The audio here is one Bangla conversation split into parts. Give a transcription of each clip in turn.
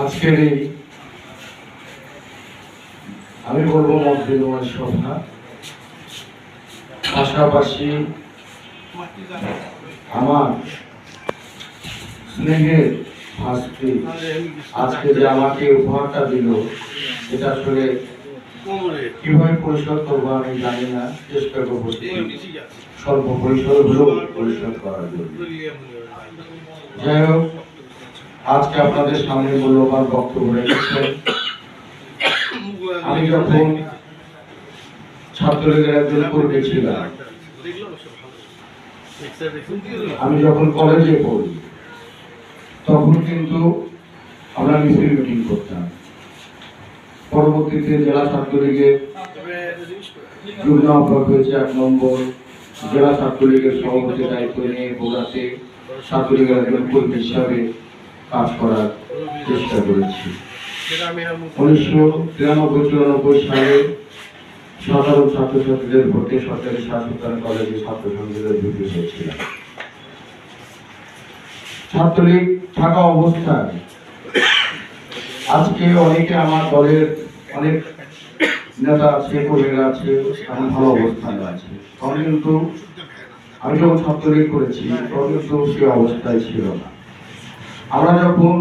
আজকের এই আমি বলব মত বিনিময় সভা। পাশাপাশি আমার স্নেহের আজকে যে আমাকে উপহারটা দিল, এটা আসলে কীভাবে পরিশোধ করব আমি জানি না চেষ্টা করব স্বল্প পরিসর হলেও পরিশোধ করার জন্য। যাই হোক আজকে আপনাদের সামনে মূল্যবান বক্তব্য রেখেছেন। আমি যখন ছাত্রলীগের একজন কর্মী ছিলাম আমি যখন কলেজে পড়ি তখন কিন্তু আমরা মিছিল মিটিং করতাম। পরবর্তীতে জেলা ছাত্রলীগের যুগ্ম আহ্বায়ক হয়েছে এক নম্বর। জেলা ছাত্রলীগের সভাপতি দায়িত্ব নিয়ে বোরাতে ছাত্রলীগের একজন কর্মী হিসাবে কাজ করার চেষ্টা করেছি। উনিশশো তিরানব্বই চুরানব্বই সালে সাধারণ ছাত্রছাত্রীদের ভোটে সরকারি শাসকান কলেজে ছাত্র সংসদের ভর্তি হয়েছিলাম। ছাত্রলীগ থাকা অবস্থায় আজকে অনেকে আমার দলের অনেক নেতা আছে, কর্মীরা আছে এখন ভালো অবস্থানে আছে। তখন কিন্তু আমি যখন ছাত্রলীগ করেছি তখন কিন্তু সে অবস্থায় ছিল না। আমরা যখন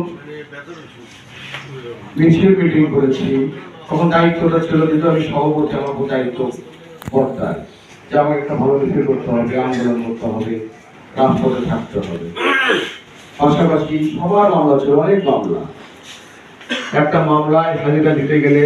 মিছিল মিটিং করেছি, তখন দায়িত্বটা ছিল কিন্তু আমি সভাপতি, আমার দায়িত্ব বর্তায় যে আমাকে একটা ভালো মিছিল করতে হবে, আন্দোলন করতে হবে, রাজপথে থাকতে হবে। পাশাপাশি সবার মামলা ছিল, অনেক মামলা। একটা মামলায় হাজিরা দিতে গেলে